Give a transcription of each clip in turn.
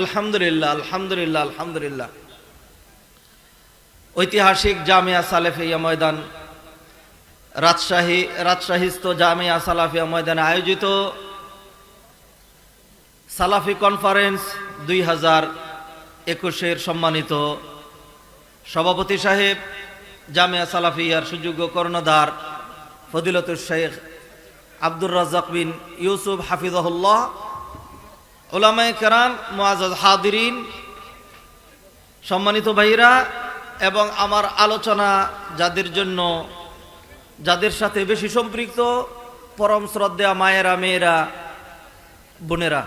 আলহামদুলিল্লাহ আলহামদুলিল্লাহ আলহামদুলিল্লাহ। ঐতিহাসিক জামিয়া সালেফিয়া ময়দান, রাজশাহী, রাজশাহীস্থ জামিয়া সালাফিয়া ময়দানে আয়োজিত সালাফি কনফারেন্স দুই হাজার একুশের সম্মানিত সভাপতি সাহেব, জামিয়া সালাফিয়ার সুযোগ্য কর্ণধার ফদিলতুর শেখ আব্দুর রাজাক বিন ইউসুফ হাফিজাহুল্লাহ। ওলামাই কেরাম মোয়াজ হাদিরিন, সম্মানিত ভাইরা এবং আমার আলোচনা যাদের জন্য, যাদের সাথে বেশি সম্পৃক্ত, পরম শ্রদ্ধা মায়েরা, মেয়েরা, বোনেরা।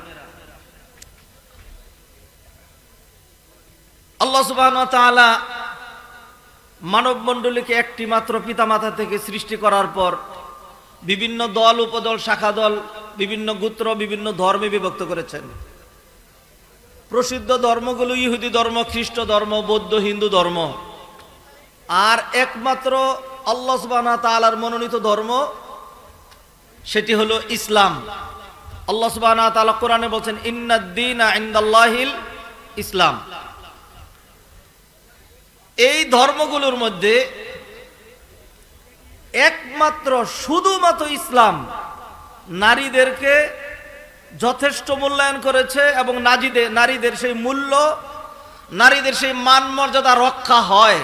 আল্লাহ সুবাহ মানব মণ্ডলীকে একটি মাত্র পিতামাতা থেকে সৃষ্টি করার পর, বিভিন্ন দল, উপদল, শাখা দল বিভিন্ন গোত্র, বিভিন্ন ধর্মে বিভক্ত করেছেন। প্রসিদ্ধ ধর্মগুলো ইহুদি ধর্ম, খ্রিস্ট ধর্ম, বৌদ্ধ হিন্দু ধর্ম। আর একমাত্র আল্লাহ সুবাহ তালার মনোনীত ধর্ম সেটি হলো ইসলাম। আল্লাহ সুবাহ তালা কোরআনে বলছেন ইন্নাদ্দিন ইন্দাল্লাহিল ইসলাম। এই ধর্মগুলোর মধ্যে একমাত্র শুধুমাত্র ইসলাম নারীদেরকে যথেষ্ট মূল্যায়ন করেছে এবং নাজিদের নারীদের সেই মূল্য, নারীদের সেই মান মর্যাদা রক্ষা হয়।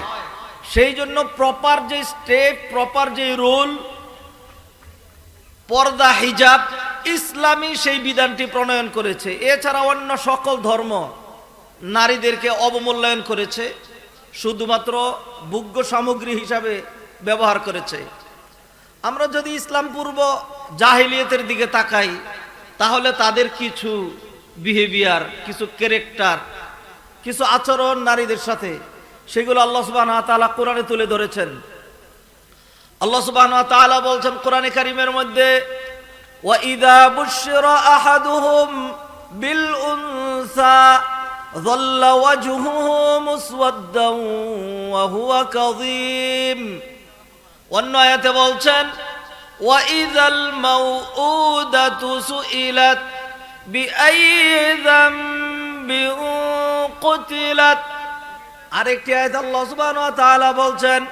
সেই জন্য প্রপার যে স্টেপ প্রপার যে রুল পর্দা হিজাব ইসলামী সেই বিধানটি প্রণয়ন করেছে। এছাড়া অন্য সকল ধর্ম নারীদেরকে অবমূল্যায়ন করেছে, শুধুমাত্র ভোগ্য সামগ্রী হিসাবে ব্যবহার করেছে। আমরা যদি ইসলাম পূর্ব জাহিলিয়তের দিকে তাকাই তাহলে তাদের কিছু বিহেভিয়ার কিছু ক্যারেক্টার কিছু আচরণ নারীদের সাথে সেগুলো আল্লাহ সুবাহ তাআলা কোরআনে তুলে ধরেছেন আল্লাহ সুবাহ তাআলা বলছেন কোরআনে কারিমের মধ্যে ওয়াইদা বুশরা আহাদুহুম বিল উনসা ظل وجهه مسودا وهو كظيم অন্য আয়াতে বলছেন وإذا الموءودة سئلت بأي ذنب قتلت আরেকটি আয়াত আল্লাহ সুবহানাহু ওয়া তাআলা বলছেন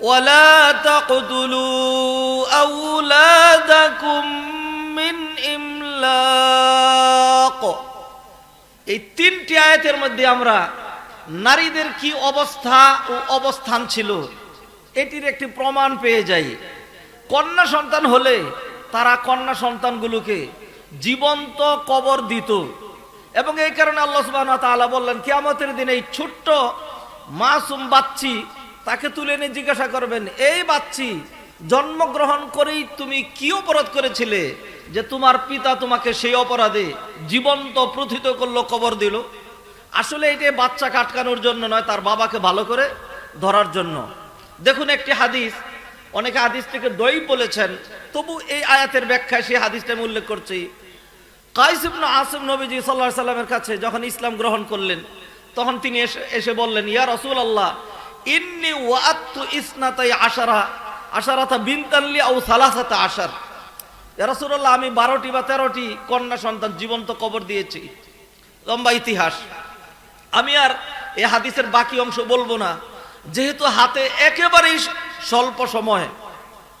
ولا تقتلوا أولادكم من إملاق এই তিনটি আয়াতের মধ্যে আমরা নারীদের কি অবস্থা ও অবস্থান ছিল এটির একটি প্রমাণ পেয়ে যাই কন্যা সন্তান হলে তারা কন্যা সন্তানগুলোকে জীবন্ত কবর দিত। এবং এই কারণে আল্লাহ তাআলা বললেন, কিয়ামতের দিনে এই ছোট্ট মাসুম বাচ্চি তাকে তুলে নিয়ে জিজ্ঞাসা করবেন, এই বাচ্চি জন্মগ্রহণ করেই তুমি কি অপরাধ করেছিলে যে তোমার পিতা তোমাকে সেই অপরাধে জীবন্ত প্রথিত করল, কবর দিল? আসলে এটা বাচ্চাকে আটকানোর জন্য নয়, তার বাবাকে ভালো করে ধরার জন্য। দেখুন একটি হাদিস অনেকে হাদিস থেকে দই বলেছেন, তবু এই আয়াতের ব্যাখ্যা সেই হাদিসটা আমি উল্লেখ করছি। কাইসিবন আসিম নবীজি সাল্লাহ সাল্লামের কাছে যখন ইসলাম গ্রহণ করলেন, তখন তিনি এসে এসে বললেন, ইয়া রসুল আল্লাহ ইন্নি ওয়াত্তু ইসনাতাই আশারা, আশারাতা বিনতাল্লি আউ সালাসাতা আশার। রাসুল্লাহ আমি বারোটি বা তেরোটি কন্যা সন্তান জীবন্ত কবর দিয়েছি, লম্বা ইতিহাস। আমি আর এ হাদিসের বাকি অংশ বলব না। যেহেতু হাতে একেবারেই স্বল্প সময়।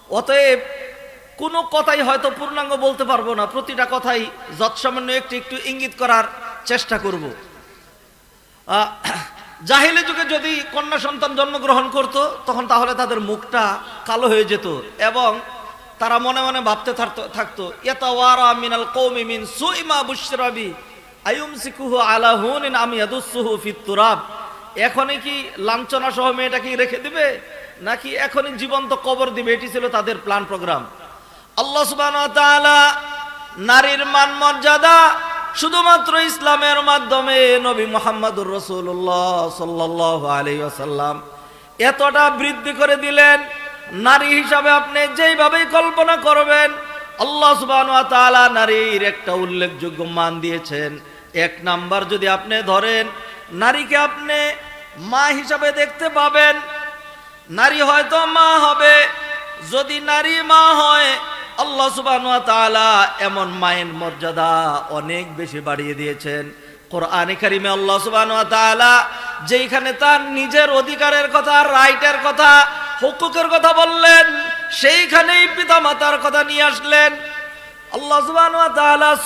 অতএব কোনো কথাই হয়তো পূর্ণাঙ্গ বলতে পারব না, প্রতিটা কথাই যৎসামান্য একটু একটু ইঙ্গিত করার চেষ্টা করব। জাহিলি যুগে যদি কন্যা সন্তান জন্মগ্রহণ করত, তখন তাহলে তাদের মুখটা কালো হয়ে যেত এবং তারা মনে মনে ভাবতে থাকতো- মিনাল মিন সুইমা বুশরাবি আয়ুমসিকুহু আলা হুনিন আমি এখনই কি লাঞ্ছনা সহ মেয়েটাকে রেখে দিবে? নাকি এখনই জীবন্ত কবর দিবে? এটি ছিল তাদের প্ল্যান প্রোগ্রাম আল্লাহ তাআলা নারীর মান মর্যাদা শুধুমাত্র ইসলামের মাধ্যমে নবী মোহাম্মদুর রসুল্লাহ সাল্লাহ আলী আসাল্লাম এতটা বৃদ্ধি করে দিলেন। নারী হিসাবে আপনি যেইভাবেই কল্পনা করবেন, আল্লাহ সুবাহ নারীর একটা উল্লেখযোগ্য মান দিয়েছেন। এক নাম্বার যদি আপনি ধরেন, নারীকে আপনি মা হিসাবে দেখতে পাবেন নারী হয়তো মা হবে। যদি নারী মা হয়, আল্লাহ তাআলা এমন মায়ের মর্যাদা অনেক বেশি বাড়িয়ে দিয়েছেন। কোরআনে কারিমে আল্লাহ তাআলা যেইখানে তার নিজের অধিকারের কথা, রাইটের কথা, হুকুকের কথা বললেন, সেইখানেই পিতামাতার কথা নিয়ে আসলেন। আল্লাহ ওয়া তাআলা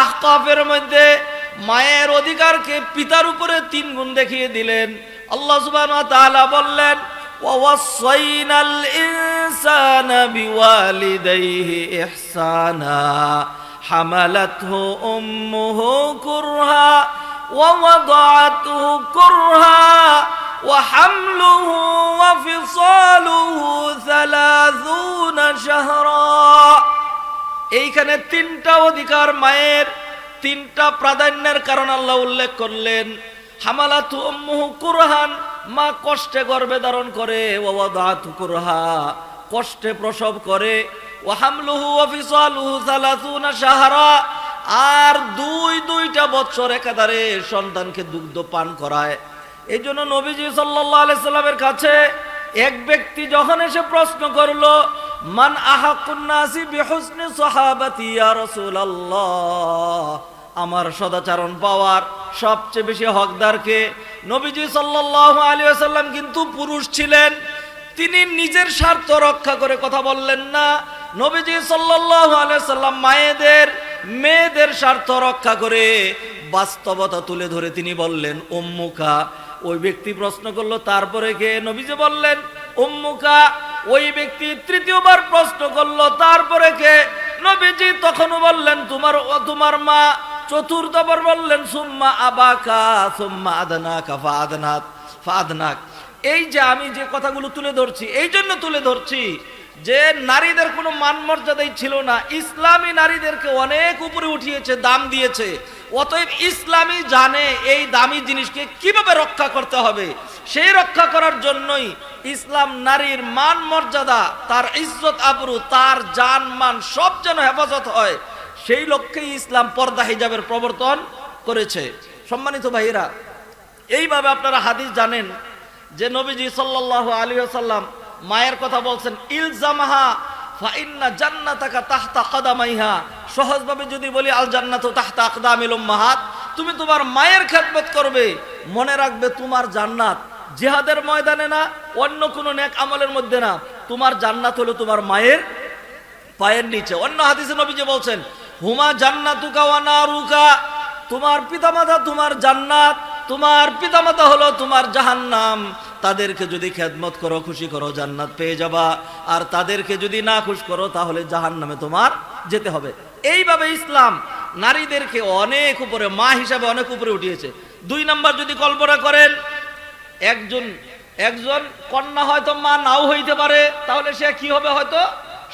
আহকাফের মধ্যে মায়ের অধিকারকে পিতার উপরে তিন গুণ দেখিয়ে দিলেন। আল্লাহ তাআলা বললেন ووصينا الإنسان بوالديه إحسانا حملته أمه كرها ووضعته كرها وحمله وفصاله ثلاثون شهرا এইখানে তিনটা অধিকার মায়ের তিনটা প্রাধান্যের কারণ আল্লাহ উল্লেখ করলেন হামালাতু উম্মুহু কুরহান মা কষ্টে গর্ভে ধারণ করে কষ্টে প্রসব করে ওয়া হামলুহু ওয়া ফিসালুহু সালাসুনা শাহরা। আর দুই দুইটা বছর একাধারে সন্তানকে দুগ্ধ পান করায়। এই জন্য নবীজি সাল্লামের কাছে এক ব্যক্তি যখন এসে প্রশ্ন করল, মান আহাকুন নাসি বিহুসনি সাহাবাতি ইয়া রাসূলুল্লাহ? আমার সদাচরণ পাওয়ার সবচেয়ে বেশি হকদারকে নবীজি সাল্লাল্লাহু আলাইহি ওয়াসাল্লাম কিন্তু পুরুষ ছিলেন। তিনি নিজের স্বার্থ রক্ষা করে কথা বললেন না। নবীজি সাল্লাল্লাহু আলাইহি সাল্লাম মায়েদের, মেয়েদের স্বার্থ রক্ষা করে বাস্তবতা তুলে ধরে তিনি বললেন, উম্মুকা। ওই ব্যক্তি প্রশ্ন করল, তারপরে কে? নবীজি বললেন, উম্মুকা। ওই ব্যক্তি তৃতীয়বার প্রশ্ন করল, তারপরে কে? নবীজি তখনও বললেন, তোমার তোমার মা চতুর্থবার বললেন, সুম্মা আবাকা, সুম্মা আদনাকা ফাদনাত ফাদনাক এই যে আমি যে কথাগুলো তুলে ধরছি, এই জন্য তুলে ধরছি যে নারীদের কোনো মান মর্যাদাই ছিল না। ইসলামী নারীদেরকে অনেক উপরে উঠিয়েছে, দাম দিয়েছে। অতএব ইসলামী জানে এই দামি জিনিসকে কীভাবে রক্ষা করতে হবে। সেই রক্ষা করার জন্যই ইসলাম নারীর মান মর্যাদা তার ইজ্জত, আবরু, তার জান মান সব যেন হেফাজত হয়। সেই লক্ষ্যেই ইসলাম পর্দা হিজাবের প্রবর্তন করেছে। সম্মানিত ভাইরা এইভাবে আপনারা হাদিস জানেন যে নবীজি সাল্লাল্লাহু আলাইহি ওয়াসাল্লাম মায়ের কথা বলছেন, ইলজামাহা ফাইন্না সহজভাবে যদি বলি আল তুমি তোমার মায়ের করবে, মনে রাখবে তোমার জান্নাত। জিহাদের ময়দানে না, অন্য কোনো আমলের মধ্যে না। তোমার জান্নাত হলো তোমার মায়ের পায়ের নিচে। অন্য হাদিসে নবীজি বলছেন হুমা জান্নাতুকা ওয়া নারুকা। তোমার পিতামাতা তোমার জান্নাত, তোমার পিতামাতা হলো তোমার জাহান্নাম। তাদেরকে যদি খেদমত করো, খুশি করো, জান্নাত পেয়ে যাবা। আর তাদেরকে যদি না খুশ করো, তাহলে জাহান্নামে তোমার যেতে হবে। এইভাবে ইসলাম নারীদেরকে অনেক উপরে, মা হিসাবে অনেক উপরে উঠিয়েছে। দুই নাম্বার যদি কল্পনা করেন, একজন একজন কন্যা হয়তো মা নাও হইতে পারে, তাহলে সে কি হবে হয়তো?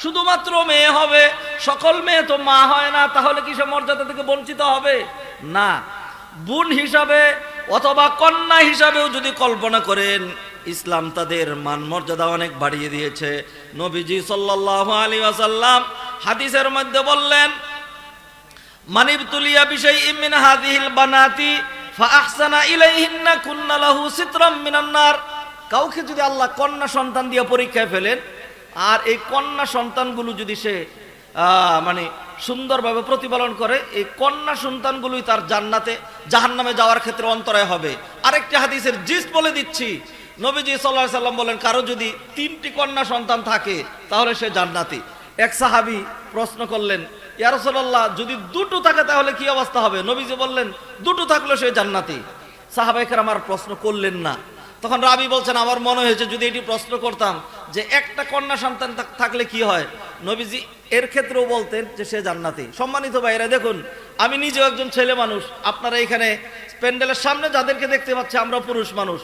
শুধুমাত্র মেয়ে হবে, সকল মেয়ে তো মা হয় না, তাহলে কি সে মর্যাদা থেকে বঞ্চিত হবে? না, বোন হিসাবে অথবা কন্যা হিসাবেও যদি কল্পনা করেন, ইসলাম তাদের মান মর্যাদা অনেক বাড়িয়ে দিয়েছে। নবীজি সাল্লাল্লাহু আলাইহি ওয়াসাল্লাম হাদিসের মধ্যে বললেন মানিব তুলিয়া বিষয় ইমিন হাদিহিল বানাতি ফাহসানা ইলাইহিন্না কুন্না লাহু সিতরাম মিনান নার। কাউকে যদি আল্লাহ কন্যা সন্তান দিয়ে পরীক্ষায় ফেলেন আর এই কন্যা সন্তানগুলো যদি সে মানে সুন্দরভাবে প্রতিপালন করে, এই কন্যা সন্তানগুলোই তার জান্নাতে, জাহান্নামে যাওয়ার ক্ষেত্রে অন্তরায় হবে। আরেকটি হাদিসের জিস্ট বলে দিচ্ছি। নবীজি সাল্লাহ সাল্লাম বলেন, কারও যদি তিনটি কন্যা সন্তান থাকে, তাহলে সে জান্নাতি। এক সাহাবি প্রশ্ন করলেন ইয়ারসল্লাহ যদি দুটো থাকে তাহলে কি অবস্থা হবে? নবীজি বললেন, দুটো থাকলে সে জান্নাতি। সাহাবাইকার আমার প্রশ্ন করলেন না। তখন রাবি বলছেন, আমার মনে হয়েছে যদি এটি প্রশ্ন করতাম যে একটা কন্যা সন্তান থাকলে কি হয়? নবীজি এর ক্ষেত্রেও বলতেন যে সে জান্নাতি। সম্মানিত ভাইরা দেখুন, আমি নিজেও একজন ছেলে মানুষ। আপনারা এখানে প্যান্ডেলের সামনে যাদেরকে দেখতে পাচ্ছি, আমরা পুরুষ মানুষ।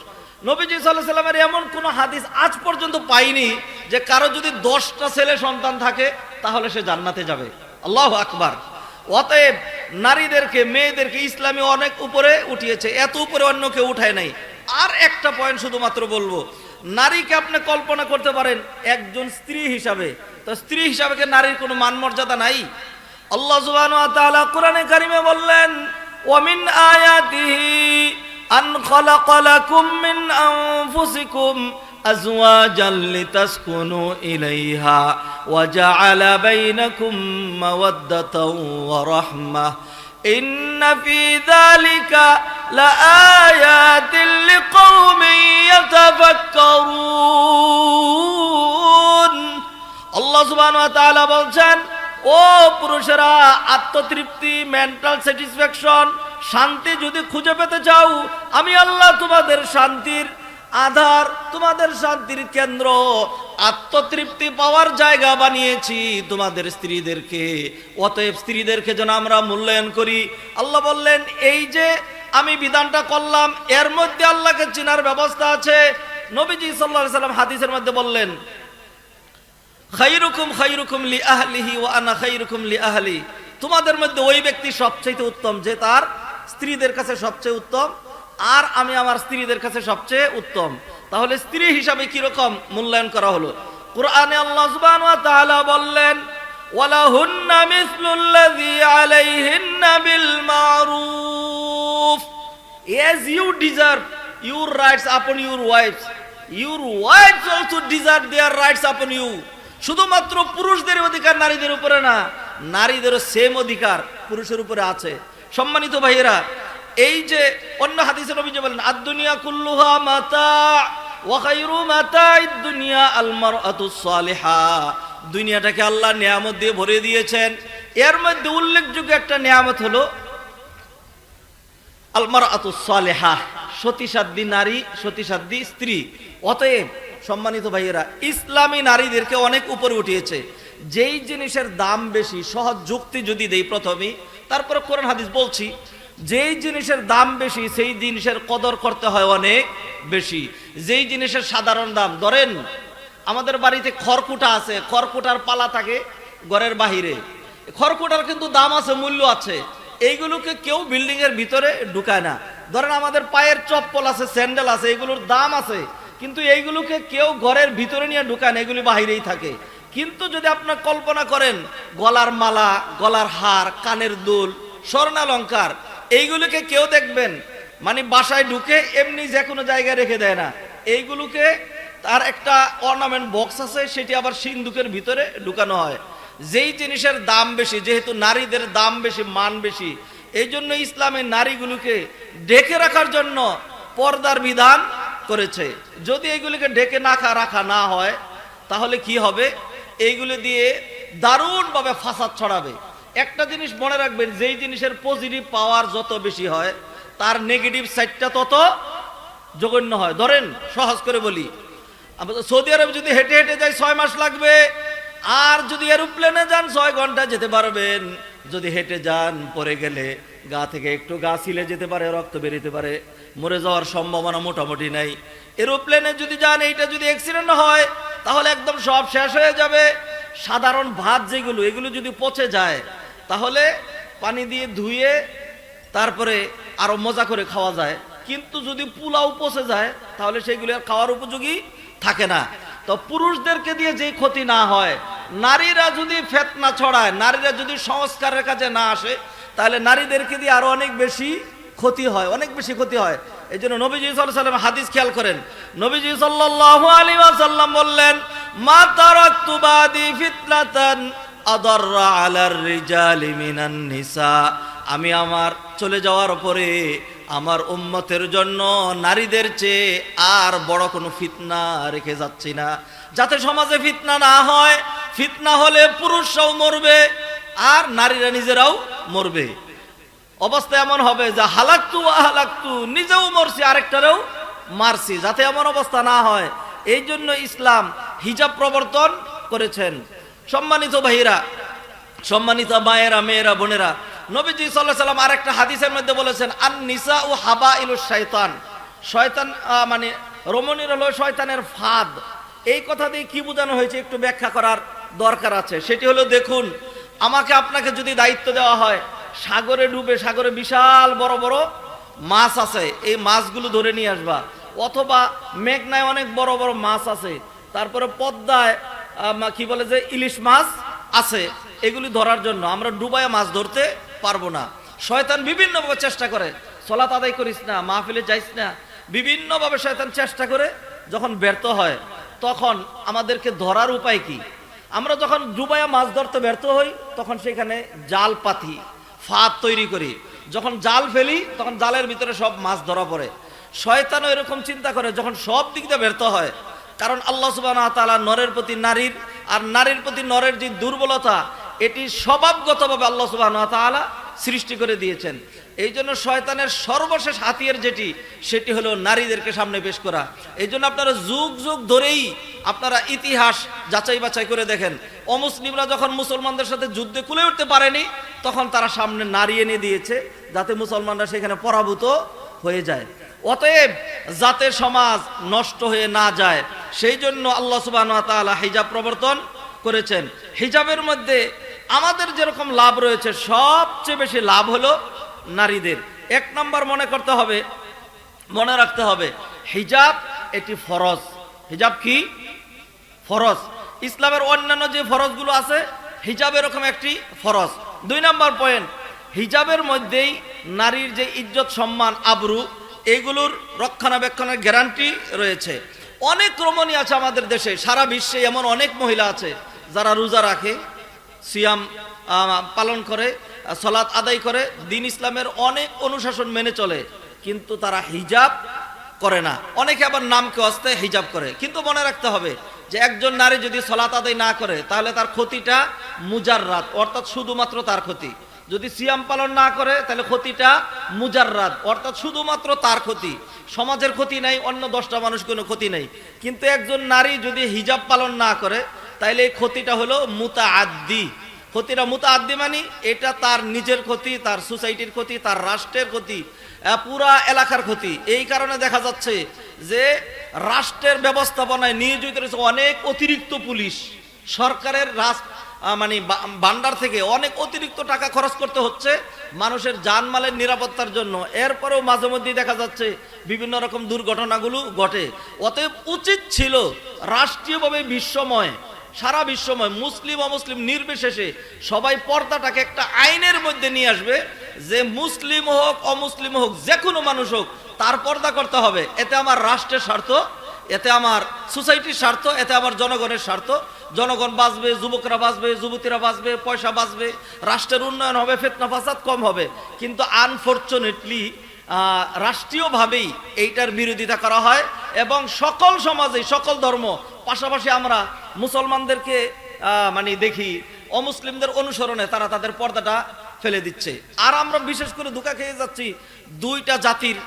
নবীজি সাল্লাহ সাল্লামের এমন কোনো হাদিস আজ পর্যন্ত পাইনি যে কারও যদি দশটা ছেলে সন্তান থাকে, তাহলে সে জান্নাতে যাবে। আল্লাহ আকবার। অতএব নারীদেরকে, মেয়েদেরকে ইসলামী অনেক উপরে উঠিয়েছে, এত উপরে অন্য কেউ উঠায় নাই। আর একটা পয়েন্ট শুধুমাত্র বলব নারীকে আপনি কল্পনা করতে পারেন একজন স্ত্রী হিসাবে তো স্ত্রী হিসাবে কি নারীর কোনো মান মর্যাদা নাই আল্লাহ সুবহানাহু ওয়া তাআলা কোরআনে কারিমে বললেন ওয়ামিন আয়াতিহি আন খালাকা লাকুম মিন আনফুসিকুম أزواجا لتسكنوا إليها وجعل بينكم مودة ورحمة إن في ذلك لآيات لقوم يتفكرون আল্লাহ সুবহানাহু ওয়া তাআলা বলছেন ও পুরুষেরা আত্মতৃপ্তি মেন্টাল স্যাটিসফ্যাকশন শান্তি যদি খুঁজে পেতে চাও আমি আল্লাহ তোমাদের শান্তির আধার তোমাদের শান্তির কেন্দ্র আত্মতৃপ্তি পাওয়ার জায়গা বানিয়েছি তোমাদের স্ত্রীদেরকে অতএব স্ত্রীদেরকে যেন আমরা মূল্যায়ন করি আল্লাহ বললেন এই যে আমি বিধানটা করলাম, এর মধ্যে আল্লাহকে চিনার ব্যবস্থা আছে। নবীজি আলাইহি সাল্লাম হাদিসের মধ্যে বললেন খাইরুকুম খাইরুকুম লি আহলিহি ওয়া আনা খাইরুকুম লি আহলি। তোমাদের মধ্যে ওই ব্যক্তি সবচেয়ে উত্তম, যে তার স্ত্রীদের কাছে সবচেয়ে উত্তম, আর আমি আমার স্ত্রীদের কাছে সবচেয়ে উত্তম। তাহলে স্ত্রী হিসাবে কি রকম মূল্যায়ন করা হলো? কোরআনে আল্লাহ তাআলা বললেন ওয়ালাহুন্না মিসলুল্লাযী আলাইহিন্না বিল মারুফ as you deserve your rights upon your wives. Your wives also deserve their rights upon you. শুধুমাত্র পুরুষদের অধিকার নারীদের উপরে না, নারীদেরও সেম অধিকার পুরুষের উপরে আছে। সম্মানিত ভাইয়েরা, এই যে অন্য হাদিসে নবী যে বলেন, আদ-দুনিয়া কুল্লুহা মাতা ওয়া খায়রু মাতা'id দুনিয়া আল মারআতুস সালিহা দুনিয়াটাকে আল্লাহ নিয়ামত দিয়ে ভরে দিয়েছেন। এর মধ্যে উল্লেখযোগ্য একটা নিয়ামত হলো আলমার আতুসালেহা সতীসাধ্যী নারী, সতীসাধ্যী স্ত্রী। অতএব, সম্মানিত ভাইয়েরা, ইসলামী নারীদেরকে অনেক উপরে উঠিয়েছে। যেই জিনিসের দাম বেশি, সহজ যুক্তি যদি দেই প্রথমেই তারপরে কোরআন হাদিস বলছি, যেই জিনিসের দাম বেশি, সেই জিনিসের কদর করতে হয় অনেক বেশি। যেই জিনিসের সাধারণ দাম, ধরেন আমাদের বাড়িতে খড়কুটা আছে, খড়কুটার পালা থাকে ঘরের বাহিরে। খড়কুটার কিন্তু দাম আছে, মূল্য আছে। এইগুলোকে কেউ বিল্ডিং এর ভিতরে ঢুকায় না। ধরেন আমাদের পায়ের চপ্পল আছে স্যান্ডেল আছে, এগুলোর দাম আছে। কিন্তু এইগুলোকে কেউ ঘরের ভিতরে নিয়ে ঢুকায় না, এগুলি বাহিরেই থাকে। কিন্তু যদি আপনার কল্পনা করেন, গলার মালা, গলার হার, কানের দুল, স্বর্ণালঙ্কার, এইগুলোকে কেউ দেখবেন মানে বাসায় ঢুকে এমনি যে কোনো জায়গায় রেখে দেয় না। এইগুলোকে তার একটা অর্নামেন্ট বক্স আছে, সেটি আবার সিন্ধুকের ভিতরে ঢুকানো হয়। যেই জিনিসের দাম বেশি, যেহেতু নারীদের দাম বেশি, মান বেশি এই জন্য ইসলামের নারীগুলোকে ডেকে রাখার জন্য পর্দার বিধান করেছে। যদি এইগুলিকে ডেকে না রাখা না হয়, তাহলে কি হবে? এইগুলি দিয়ে দারুণভাবে ফাসাদ ছড়াবে। একটা জিনিস মনে রাখবেন, যেই জিনিসের পজিটিভ পাওয়ার যত বেশি হয়, তার নেগেটিভ সাইডটা তত জঘন্য হয়। ধরেন, সহজ করে বলি সৌদি আরব যদি হেঁটে হেঁটে যাই, ছয় মাস লাগবে। আর যদি এরোপ্লেনে যান, ছয় ঘণ্টা যেতে পারবেন। যদি হেঁটে যান পরে গেলে গা থেকে একটু গা ছিলে যেতে পারে, রক্ত বেরিতে পারে। মরে যাওয়ার সম্ভাবনা মোটামুটি নাই। এরোপ্লেনে যদি যান, এইটা যদি অ্যাক্সিডেন্ট হয়, তাহলে একদম সব শেষ হয়ে যাবে। সাধারণ ভাত যেগুলো, এগুলো যদি পচে যায়, তাহলে পানি দিয়ে ধুয়ে তারপরে আরও মজা করে খাওয়া যায়। কিন্তু যদি পোলাও পচে যায়, তাহলে সেগুলো খাওয়ার উপযোগী থাকে না। তো পুরুষদেরকে দিয়ে যে ক্ষতি না হয়, নারীরা যদি ফেতনা ছড়ায়, নারীরা যদি সংস্কারের কাছে না আসে, তাহলে নারীদেরকে দিয়ে আরও অনেক বেশি ক্ষতি হয়, অনেক বেশি ক্ষতি হয়। এই জন্য নবীজি আলাইহি হাদিস খেয়াল করেন। নবীজি সাল্লাল্লাহু আলাইহি ওয়াসাল্লাম বললেন, মা তারাকতু বাদি ফিতনাতান আদাররা আলার রিজালি মিনান নিসা। আমি আমার চলে যাওয়ার পরে আমার উম্মতের জন্য নারীদের চেয়ে আর বড় কোনো ফিতনা রেখে যাচ্ছি না। যাতে সমাজে ফিতনা না হয়, ফিতনা হলে পুরুষরাও মরবে আর নারীরা নিজেরাও মরবে। অবস্থা এমন হবে যে হালাক্তু হালাক্তু, নিজেও মরছি, আরেকটারেও মারছি। যাতে এমন অবস্থা না হয়, এই জন্য ইসলাম হিজাব প্রবর্তন করেছেন। সম্মানিত ভাইরা সম্মানিত মায়েরা, মেয়েরা, বোনেরা নবীজি সাল্লাহ সাল্লাম আরেকটা হাদিসের মধ্যে বলেছেন আন নিসা ও হাবা ইলু শয়তান শয়তান মানে রমণীর হলো শয়তানের ফাঁদ। এই কথা দিয়ে কি বোঝানো হয়েছে একটু ব্যাখ্যা করার দরকার আছে। সেটি হলো, দেখুন, আমাকে আপনাকে যদি দায়িত্ব দেওয়া হয়, সাগরে ডুবে, সাগরে বিশাল বড় বড় মাছ আছে, এই মাছগুলো ধরে নিয়ে আসবা। অথবা মেঘনায় অনেক বড় বড় মাছ আছে, তারপরে পদ্মায় কি বলে যে, ইলিশ মাছ আছে, এগুলি ধরার জন্য। আমরা ডুবায় মাছ ধরতে পারব না। শয়তান বিভিন্নভাবে চেষ্টা করে। সলাত আদায় করিস না, মাহফিলে যাইস না। বিভিন্নভাবে শয়তান চেষ্টা করে যখন ব্যর্থ হয়, তখন আমাদেরকে ধরার উপায় কি? আমরা যখন ডুবায়া মাছ ধরতে ব্যর্থ হই, তখন সেখানে জাল পাতি, ফাঁদ তৈরি করি। যখন জাল ফেলি, তখন জালের ভিতরে সব মাছ ধরা পড়ে। শয়তানও এরকম চিন্তা করে যখন সব দিক দিয়ে ব্যর্থ হয়, কারণ আল্লাহ সুবাহ তাআলা নরের প্রতি নারীর, আর নারীর প্রতি নরের যে দুর্বলতা এটি স্বভাবগতভাবে আল্লাহ সুবাহ সৃষ্টি করে দিয়েছেন। এই জন্য শয়তানের সর্বশেষ হাতিয়ার যেটি, সেটি হলো নারীদেরকে সামনে পেশ করা। এই জন্য আপনারা যুগ যুগ ধরেই আপনারা ইতিহাস যাচাই বাছাই করে দেখেন। অমুসলিমরা যখন মুসলমানদের সাথে যুদ্ধে কুলে উঠতে পারেনি, তখন তারা সামনে নারী এনে দিয়েছে, যাতে মুসলমানরা সেখানে পরাভূত হয়ে যায়। অতএব যাতে সমাজ নষ্ট হয়ে না যায়। সেই জন্য আল্লাহ সুবাহ হিজাব প্রবর্তন করেছেন। হিজাবের মধ্যে আমাদের যেরকম লাভ রয়েছে, সবচেয়ে বেশি লাভ হলো নারীদের। এক নম্বর মনে করতে হবে, মনে রাখতে হবে, হিজাব এটি ফরজ। হিজাব কি? ফরজ। ইসলামের অন্যান্য যে ফরজগুলো আছে, হিজাব এরকম একটি ফরজ। দুই নম্বর পয়েন্ট হিজাবের মধ্যেই নারীর যে ইজ্জত, সম্মান, আবরু, এগুলোর রক্ষণাবেক্ষণের গ্যারান্টি রয়েছে। অনেক রমণী আছে আমাদের দেশে, সারা বিশ্বে এমন অনেক মহিলা আছে যারা রোজা রাখে, সিয়াম পালন করে সলাৎ আদায় করে, দিন ইসলামের অনেক অনুশাসন মেনে চলে, কিন্তু তারা হিজাব করে না। অনেকে আবার নামকে অস্তে হিজাব করে। কিন্তু মনে রাখতে হবে যে একজন নারী যদি সলাত আদায় না করে, তাহলে তার ক্ষতিটা মুজার রাত অর্থাৎ শুধুমাত্র তার ক্ষতি। যদি সিয়াম পালন না করে, তাহলে ক্ষতিটা মুজার রাত অর্থাৎ শুধুমাত্র তার ক্ষতি। সমাজের ক্ষতি নাই, অন্য দশটা মানুষ কোনো ক্ষতি নেই। কিন্তু একজন নারী যদি হিজাব পালন না করে তাহলে এই ক্ষতিটা হলো মুতা আদ্দি ক্ষতিটা মুতা আদ্দি মানে? এটা তার নিজের ক্ষতি, তার সোসাইটির ক্ষতি, তার রাষ্ট্রের ক্ষতি পুরা এলাকার ক্ষতি। এই কারণে দেখা যাচ্ছে যে রাষ্ট্রের ব্যবস্থাপনায় নিয়োজিত রয়েছে অনেক অতিরিক্ত পুলিশ। সরকারের মানে বা- ভান্ডার থেকে অনেক অতিরিক্ত টাকা খরচ করতে হচ্ছে মানুষের জানমালের নিরাপত্তার জন্য। এরপরেও মাঝে মধ্যেই দেখা যাচ্ছে বিভিন্ন রকম দুর্ঘটনাগুলো ঘটে। অতএব উচিত ছিল রাষ্ট্রীয়ভাবে বিশ্বময় সারা বিশ্বময়, মুসলিম, অমুসলিম, নির্বিশেষে সবাই পর্দাটাকে একটা আইনের মধ্যে নিয়ে আসবে যে মুসলিম হোক, অমুসলিম হোক, যে কোনো মানুষ হোক, তার পর্দা করতে হবে। এতে আমার রাষ্ট্রের স্বার্থ, এতে আমার সোসাইটির স্বার্থ, এতে আমার জনগণের স্বার্থ। জনগণ বাঁচবে, যুবকরা বাঁচবে, যুবতীরা বাঁচবে, পয়সা বাঁচবে, রাষ্ট্রের উন্নয়ন হবে, ফেতনা ফাসাদ কম হবে। কিন্তু আনফর্চুনেটলি রাষ্ট্রীয়ভাবেই এইটার বিরোধিতা করা হয়। এবং সকল সমাজে, সকল ধর্ম, পাশাপাশি আমরা মুসলমানদেরকে মানে দেখি, অমুসলিমদের অনুসরণে তারা তাদের পর্দাটা ফেলে দিচ্ছে। আর আমরা বিশেষ করে ধোকা খেয়ে যাচ্ছি দুইটা জাতির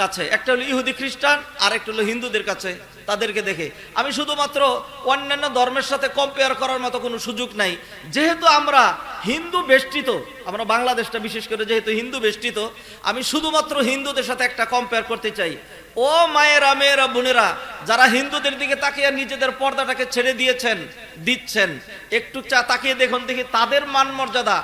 কাছে। একটা হলো ইহুদি খ্রিস্টান, আর একটা হলো হিন্দুদের কাছে তাদেরকে দেখে। আমি শুধুমাত্র অন্যান্য ধর্মের সাথে কম্পেয়ার করার মতো কোনো সুযোগ নাই। যেহেতু আমরা হিন্দু বেষ্টিত, আমরা বাংলাদেশটা বিশেষ করে যেহেতু হিন্দু বেষ্টিত, আমি শুধুমাত্র হিন্দুদের সাথে একটা কম্পেয়ার করতে চাই। ও মায়েরা, মেয়েরা, বোনেরা, যারা হিন্দুদের দিকে তাকিয়ে নিজেদের পর্দাটাকে ছেড়ে দিয়েছেন, দিচ্ছেন, একটু চা তাকিয়ে দেখুন দেখি তাদের মান মর্যাদা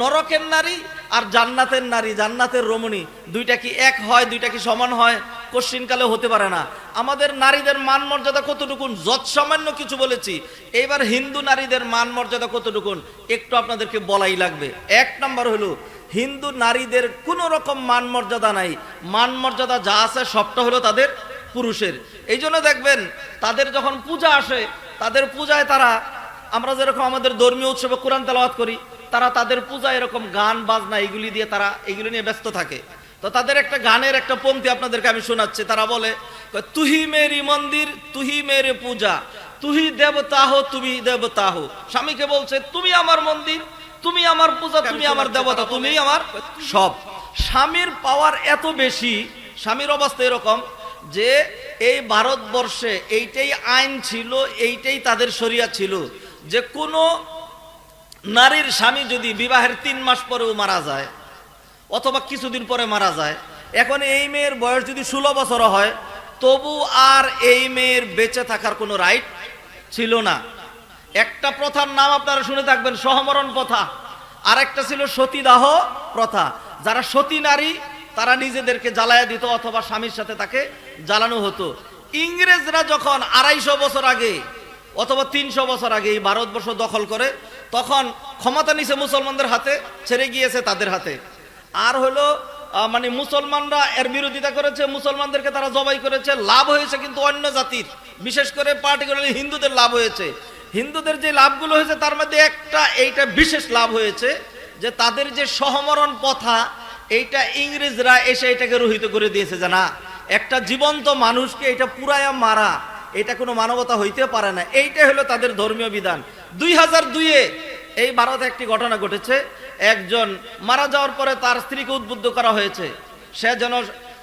নরকের নারী আর জান্নাতের নারী, জান্নাতের রমণী, দুইটা কি এক হয়, দুইটা কি সমান হয় কোশ্চিনকালে হতে পারে না। আমাদের নারীদের মান মর্যাদা কতটুকুন? যৎ সামান্য কিছু বলেছি। এইবার হিন্দু নারীদের মান মর্যাদা কতটুকুন? একটু আপনাদেরকে বলাই লাগবে। এক নম্বর হলো হিন্দু নারীদের কোনো রকম মান মর্যাদা নাই। মান মর্যাদা যা আছে সবটা হলো তাদের পুরুষের। এই জন্য দেখবেন, তাদের যখন পূজা আসে, তাদের পূজায় তারা, আমরা যেরকম আমাদের ধর্মীয় উৎসবে কোরআন তেলাওয়াত করি, তারা তাদের পূজা এরকম গান, বাজনা, এগুলি দিয়ে তারা এগুলি নিয়ে ব্যস্ত থাকে। তো তাদের একটা গানের একটা পংক্তি আপনাদেরকে আমি শোনাচ্ছি। তারা বলে তুহি মেরি মন্দির, তুহি মেরে পূজা। তুহি দেবতা হো, তুমি দেবতা হো। স্বামীকে বলছে, তুমি আমার মন্দির তুমি আমার পূজা তুমি আমার দেবতা তুমি আমার সব স্বামীর পাওয়ার এত বেশি স্বামীর অবস্থা এরকম যে এই ভারতবর্ষে এইটাই আইন ছিল এইটাই তাদের শরিয়া ছিল। যে কোনো নারীর স্বামী যদি বিবাহের তিন মাস পরেও মারা যায় অথবা কিছুদিন পরে মারা যায় এখন এই মেয়ের বয়স যদি ষোলো বছর হয় তবু আর এই মেয়ের বেঁচে থাকার কোনো রাইট ছিল না। একটা প্রথার নাম আপনারা শুনে থাকবেন, সহমরণ প্রথা। আর একটা ছিল সতীদাহ প্রথা। যারা সতী নারী, তারা নিজেদেরকে জ্বালায়া দিত অথবা স্বামীর সাথে তাকে জ্বালানো হতো। ইংরেজরা যখন আড়াইশো বছর আগে অথবা তিনশো বছর আগে এই ভারতবর্ষ দখল করে, তখন ক্ষমতা নিছে মুসলমানদের হাতে, ছেড়ে গিয়েছে তাদের হাতে। আর হলো মানে মুসলমানরা এর বিরোধিতা করেছে, মুসলমানদেরকে তারা জবাই করেছে, লাভ হয়েছে কিন্তু অন্য জাতির। বিশেষ করে পার্টিকুলারলি হিন্দুদের লাভ হয়েছে। হিন্দুদের যে লাভগুলো হয়েছে, তার মধ্যে একটা, এইটা বিশেষ লাভ হয়েছে যে তাদের যে সহমরণ প্রথা, এইটা ইংরেজরা এসে এটাকে রহিত করে দিয়েছে যে না, একটা জীবন্ত মানুষকে এটা পুরায়া মারা, এটা কোনো মানবতা হইতে পারে না। এইটাই হলো তাদের ধর্মীয় বিধান। দুই হাজার দুইয়ে এই ভারতে একটি ঘটনা ঘটেছে। একজন মারা যাওয়ার পরে তার স্ত্রীকে উদ্বুদ্ধ করা হয়েছে। সে যেন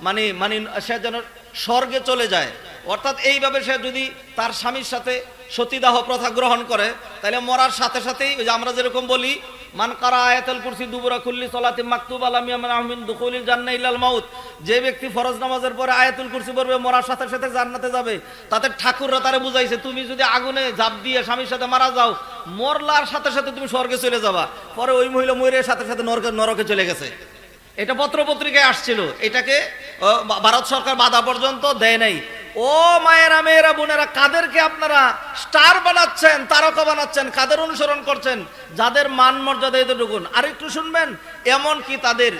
মানে মানে সে যেন স্বর্গে চলে যায়। অর্থাৎ এইভাবে সে যদি তার স্বামীর সাথে সতীদাহ প্রথা গ্রহণ করে তাহলে মরার সাথে সাথেই যে আমরা যেরকম বলি, মান কারা আয়াতুল কুরসি দুবুরা কুল্লি সলাতি মাকতুব আলাম ইয়ামান আহমিন দুখুলিল জান্নাহ ইল্লাল মাউত। যে ব্যক্তি ফরজ নামাজের পরে আয়াতুল কুরসি পড়বে, মরার সাথে সাথে জান্নাতে যাবে। তাতে ঠাকুররা তারে বুঝাইছে, তুমি যদি আগুনে ঝাঁপ দিয়ে স্বামীর সাথে মারা যাও, মরলার সাথে সাথে তুমি স্বর্গে চলে যাবা। পরে ওই মহিলা ময়ূরের সাথে সাথে নরকে নরকে চলে গেছে। এটা পত্র পত্রিকায় আসছিল। এটাকে ভারত সরকার বাধা পর্যন্ত দেয় নাই। ও মায়েরা, মেয়েরা, বোনেরা, কাদেরকে আপনারা স্টার বানাচ্ছেন, তারকা বানাচ্ছেন, কাদের অনুসরণ করছেন, যাদের মান মর্যাদা এতটুকুন? আর একটু শুনবেন, এমন কি তাদের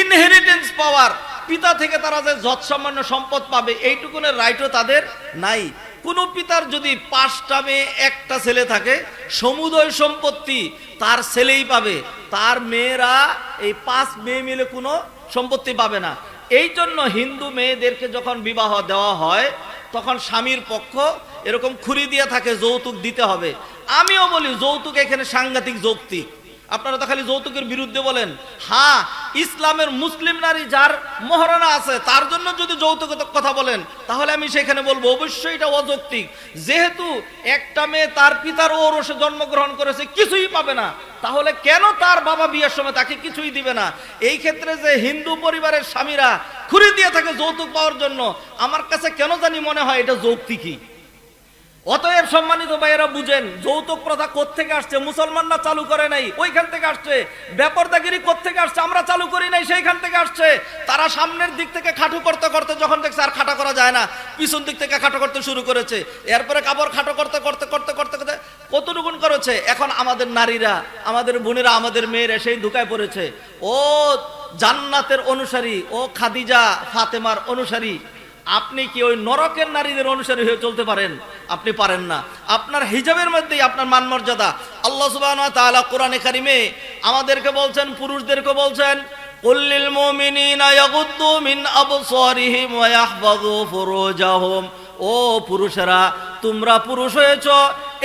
ইনহেরিটেন্স পাওয়ার পিতা থেকে তারা যে যৎসামান্য সম্পদ পাবে, এইটুকুনের রাইটও তাদের নাই। কোন পিতার যদি পাঁচটা মেয়ে, একটা ছেলে থাকে, সমুদয় সম্পত্তি তার ছেলেই পাবে। তার মেয়েরা, এই পাঁচ মেয়ে মিলে কোনো সম্পত্তি পাবে না। এই জন্য হিন্দু মেয়েদেরকে যখন বিবাহ দেওয়া হয়, তখন স্বামীর পক্ষ এরকম খুরি দিয়ে থাকে, যৌতুক দিতে হবে। আমিও বলি, যৌতুক এখানে সাংঘাতিক যৌক্তিক। আপনারা তো খালি যৌতুকের বিরুদ্ধে বলেন। হ্যাঁ ইসলামের মুসলিম নারী যার মহারণা আছে, তার জন্য যদি যৌতুকের কথা বলেন, তাহলে আমি সেখানে বলব, অবশ্যই এটা অযৌক্তিক। যেহেতু একটা মেয়ে তার পিতার ঔরসে জন্মগ্রহণ করেছে, কিছুই পাবে না। তাহলে কেন তার বাবা বিয়ের সময় তাকে কিছুই দিবে না? এই ক্ষেত্রে যে হিন্দু পরিবারের স্বামীরা খুরি দিয়ে থাকে যৌতুক পাওয়ার জন্য, আমার কাছে কেন জানি মনে হয় এটা যৌক্তিকই। অতএব সম্মানিত ভাইয়েরা বুঝেন, যৌতুক প্রথা কোত্থেকে আসছে? মুসলমানরা চালু করে নাই, ওইখান থেকে আসছে। ব্যাপারদাগিরি কোত্থেকে আসছে? আমরা চালু করি নাই, সেইখান থেকে আসছে। তারা সামনের দিক থেকে খাটু করতে করতে যখন দেখছে আর খাটা করা যায় না, পিছন দিক থেকে খাটো করতে শুরু করেছে। এরপরে কাপড় খাটো করতে করতে করতে করতে করতে কতটুকুন করেছে? এখন আমাদের নারীরা, আমাদের বোনেরা, আমাদের মেয়েরা সেই ধুকায় পড়েছে। ও জান্নাতের অনুসারী, ও খাদিজা, ফাতেমার অনুসারী আপনি কি ওই নরকের নারীদের অনুসারী হয়ে চলতে পারেন? আপনি পারেন না। আপনার হিজাবের মধ্যেই আপনার মান মর্যাদা আল্লাহ সুবাহ তালা কোরআনে কারিমে আমাদেরকে বলছেন, পুরুষদেরকে বলছেন মুমিনিনা ইয়াগুদ্দু মিন আবসারিহিম ওয়া ইয়াহফাযু ফুরুজাহুম। ও পুরুষেরা, তোমরা পুরুষ হয়েছ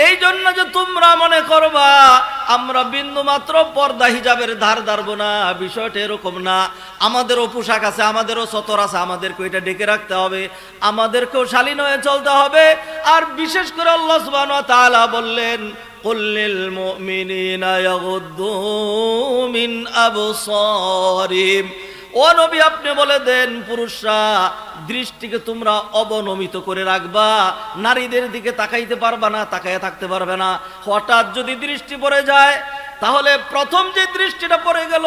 এই জন্য যে তোমরা মনে করবা, আমরা বিন্দু মাত্র পর্দা হিজাবের ধার ধারবো না, বিষয়টা এরকম না। আমাদেরও পোশাক আছে, আমাদেরও সতর আছে আমাদেরকে এটা ডেকে রাখতে হবে, আমাদেরকেও শালীন হয়ে চলতে হবে। আর বিশেষ করে আল্লাহ তাআলা বললেন কুল্লিল মুমিনিনা ইয়াগুদ্দু মিন ও নবী, আপনি বলে দেন, পুরুষরা দৃষ্টিকে তোমরা অবনমিত করে রাখবা, নারীদের দিকে তাকাইতে পারবা না, তাকাইয়া থাকতে পারবে না। হঠাৎ যদি দৃষ্টি পড়ে যায়, তাহলে প্রথম যে দৃষ্টিটা পড়ে গেল,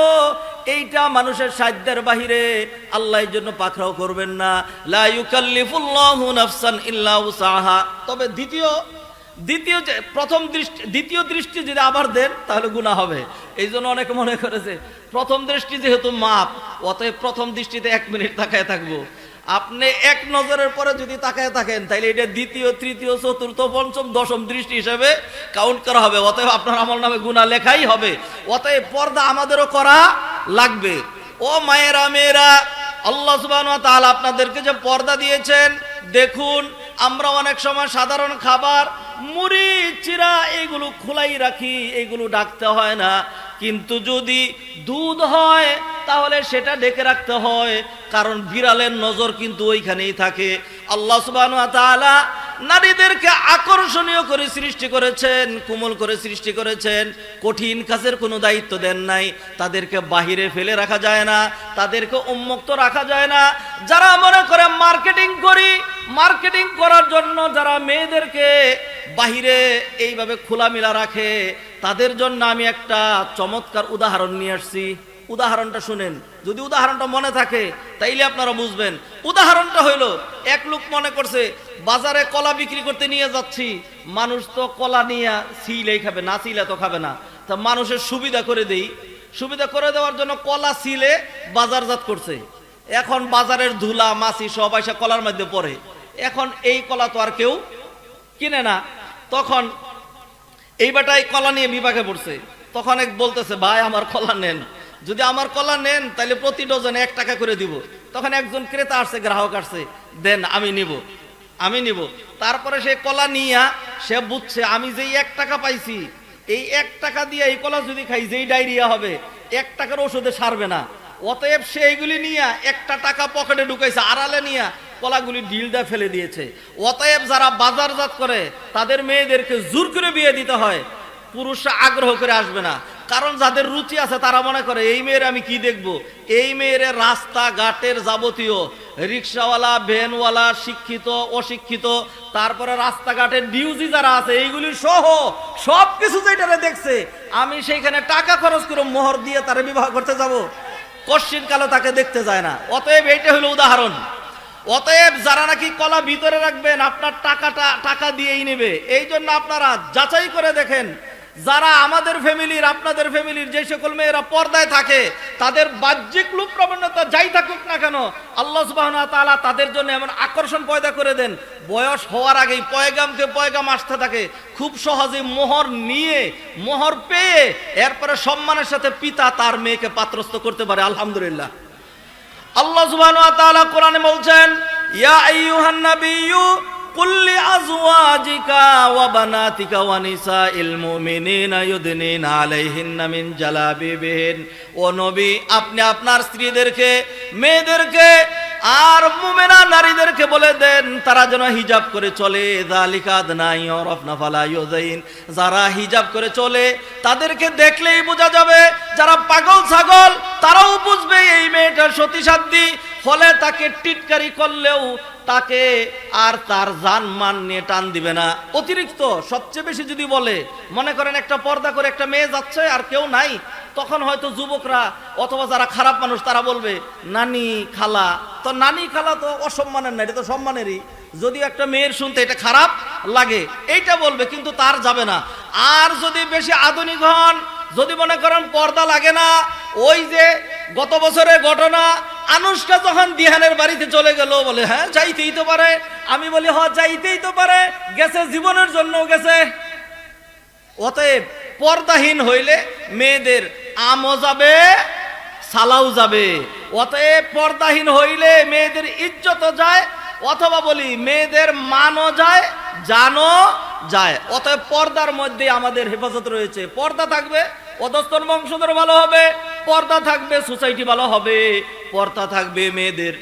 এইটা মানুষের সাধ্যের বাহিরে আল্লাহ জন্য পাকড়াও করবেন না। লা ইউকাল্লিফুল্লাহু নাফসান ইল্লা উসাহা। তবে দ্বিতীয় দ্বিতীয় প্রথম দৃষ্টি দ্বিতীয় দৃষ্টি যদি আবার দেন, তাহলে গুণা হবে। এই জন্য অনেকে মনে করেছে প্রথম দৃষ্টি যেহেতু মাপ, অতএব প্রথম দৃষ্টিতে এক মিনিট তাকায় থাকব। আপনি এক নজরের পরে যদি তাকায় থাকেন তাহলে এটা দ্বিতীয়, তৃতীয়, চতুর্থ, পঞ্চম, দশম দৃষ্টি হিসেবে কাউন্ট করা হবে। অতএব আপনার আমল নামে গুণা লেখাই হবে। অতএব পর্দা আমাদেরও করা লাগবে। ও মায়েরা, মেয়েরা, আল্লাহ সুবহানাহু ওয়া তাআলা আপনাদেরকে যে পর্দা দিয়েছেন, দেখুন, আমরা অনেক সময় সাধারণ খাবার মুড়ি, চিরা এগুলো খোলাই রাখি, এগুলো ডাকতে হয় না। কিন্তু যদি দুধ হয়, তাহলে সেটা ডেকে রাখতে হয়। কারণ বিড়ালের নজর কিন্তু ওইখানেই থাকে। আল্লাহ সুবাহ নারীদেরকে আকর্ষণীয় করে সৃষ্টি করেছেন, কোমল করে সৃষ্টি করেছেন, কঠিন কাজের কোনো দায়িত্ব দেন নাই, তাদেরকে বাহিরে ফেলে রাখা যায় না, তাদেরকে উন্মুক্ত রাখা যায় না। যারা মনে করে মার্কেটিং করি, মার্কেটিং করার জন্য যারা মেয়েদেরকে বাহিরে এইভাবে খোলামেলা রাখে, তাদের জন্য আমি একটা চমৎকার উদাহরণ নিয়ে আসছি। উদাহরণটা শুনেন। যদি উদাহরণটা মনে থাকে, তাইলে আপনারা বুঝবেন। উদাহরণটা হইল, এক লোক মনে করছে, বাজারে কলা বিক্রি করতে নিয়ে যাচ্ছি। মানুষ তো কলা নিয়ে সিলেই খাবে, না সিলে তো খাবে না। তা মানুষের সুবিধা করে দেই। সুবিধা করে দেওয়ার জন্য কলা সিলে বাজারজাত করছে। এখন বাজারের ধুলা, মাছি সব এসে কলার মধ্যে পড়ে। এখন এই কলা তো আর কেউ কিনে না। তখন এই কলা নিয়ে বিভাগে পড়ছে। তখন এক বলতেছে, ভাই, আমার কলা নেন। যদি আমার কলা নেন, তাহলে প্রতি ডজনে এক টাকা করে দিব। তখন একজন ক্রেতা আসছে, গ্রাহক আসছে, দেন, আমি নিব। আমি নিব। তারপরে সে কলা নিয়া, সে বুঝছে, আমি যেই এক টাকা পাইছি, এই এক টাকা দিয়ে এই কলা যদি খাই, যেই ডায়রিয়া হবে, এক টাকার ওষুধে সারবে না। অতএব সে এইগুলি নিয়ে একটা টাকা পকেটে ঢুকাইছে, আড়ালে নিয়ে কলাগুলি ঢিলটা ফেলে দিয়েছে। অতএব যারা বাজারজাত করে, তাদের মেয়েদেরকে জোর করে বিয়ে দিতে হয়। পুরুষরা আগ্রহ করে আসবে না। কারণ যাদের রুচি আছে তারা মনে করে, এই মেয়ের আমি কি দেখব? এই মেয়ের রাস্তা ঘাটের যাবতীয় রিক্সাওয়ালা, ভ্যানওয়ালা, শিক্ষিত, অশিক্ষিত, তারপরে রাস্তাঘাটের ডিউজি যারা আছে এইগুলি সহ সব কিছু যেটা দেখছে, আমি সেইখানে টাকা খরচ করে মোহর দিয়ে তারা বিবাহ করতে যাব। কশ্চিন কালো তাকে দেখতে যায় না। অতএব এইটা হলো উদাহরণ। অতএব যারা নাকি কলা ভিতরে রাখবেন, আপনার টাকাটা, টাকা দিয়েই নেবে। এই জন্য আপনারা যাচাই করে দেখেন যারা আমাদের ফ্যামিলির, আপনাদের ফ্যামিলির যে সকল মেয়েরা পর্দায় থাকে, তাদের বাহ্যিক লুপ প্রবণতা যাই থাকুক না কেন, আল্লাহ সুবাহ তাআলা তাদের জন্য এমন আকর্ষণ পয়দা করে দেন। বয়স হওয়ার আগেই পয়গামকে পয়গাম আসতে থাকে। খুব সহজে মোহর নিয়ে, মোহর পেয়ে, এরপরে সম্মানের সাথে পিতা তার মেয়েকে পাত্রস্থ করতে পারে, আলহামদুলিল্লাহ। আল্লাহ সুবহানাহু ওয়া তাআলা কোরআনে বলছেন, ইয়া আপনি আপনার স্ত্রীদেরকে, মেয়েদেরকে আর মুমেনা নারীদেরকে বলে দেন, তারা যেন হিজাব করে চলে। যারা হিজাব করে চলে, তাদেরকে দেখলেই বোঝা যাবে, যারা পাগল ছাগল, তারাও বুঝবে এই মেয়েটার সতী সাধ্যি ফলে তাকে টিটকারি করলেও তাকে আর তার জান মান নিয়ে টান দিবে না। অতিরিক্ত সবচেয়ে বেশি যদি বলে, মনে করেন একটা পর্দা করে একটা মেয়ে যাচ্ছে আর কেউ নাই, তখন হয়তো যুবকরা অথবা যারা খারাপ মানুষ তারা বলবে, নানি খালা। তো নানি খালা তো অসম্মানের না, এটা তো সম্মানেরই। যদি একটা মেয়ের শুনতে এটা খারাপ লাগে, এইটা বলবে, কিন্তু তার যাবে না। আর যদি বেশি আধুনিক হন, যদি মনে করেন পর্দা লাগে না, ওই যে গত বছরের ঘটনা আনুষ্কা যখন দিহানের বাড়িতে চলে গেল, বলে হ্যাঁ যাইতেই তো পারে। আমি বলি হ যাইতেই তো পারে। গেছে জীবনের জন্য গেছে। অতএব পর্দাহীন হইলে মেয়েদের আমও যাবে, সালাও যাবে। অতএব পর্দাহীন হইলে মেয়েদের ইজ্জত যায়, অথবা বলি, মেয়েদের মানও যায় জানো যায়। অতএব পর্দার মধ্যে আমাদের হেফাজত রয়েছে। পর্দা থাকবে অধস্তন বংশধর ভালো হবে, পর্দা থাকবে সোসাইটি ভালো হবে, পর্দা থাকবে মেয়েদের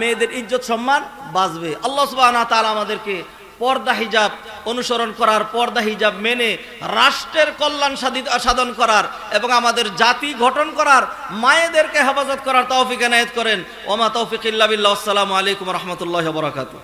মেয়েদের ইজ্জত সম্মান বাঁচবে। আল্লাহ সুবাহ আমাদেরকে পর্দা হিজাব, অনুসরণ করার পর্দা হিজাব মেনে রাষ্ট্রের কল্যাণ সাধন করার এবং আমাদের জাতি গঠন করার, মায়েদেরকে হেফাজত করার তৌফিক এনায়েত করেন। ওমা তৌফিক ইল্লা বিল্লাহ। আসসালামু আলাইকুম রহমতুল্লাহ বরাকাতু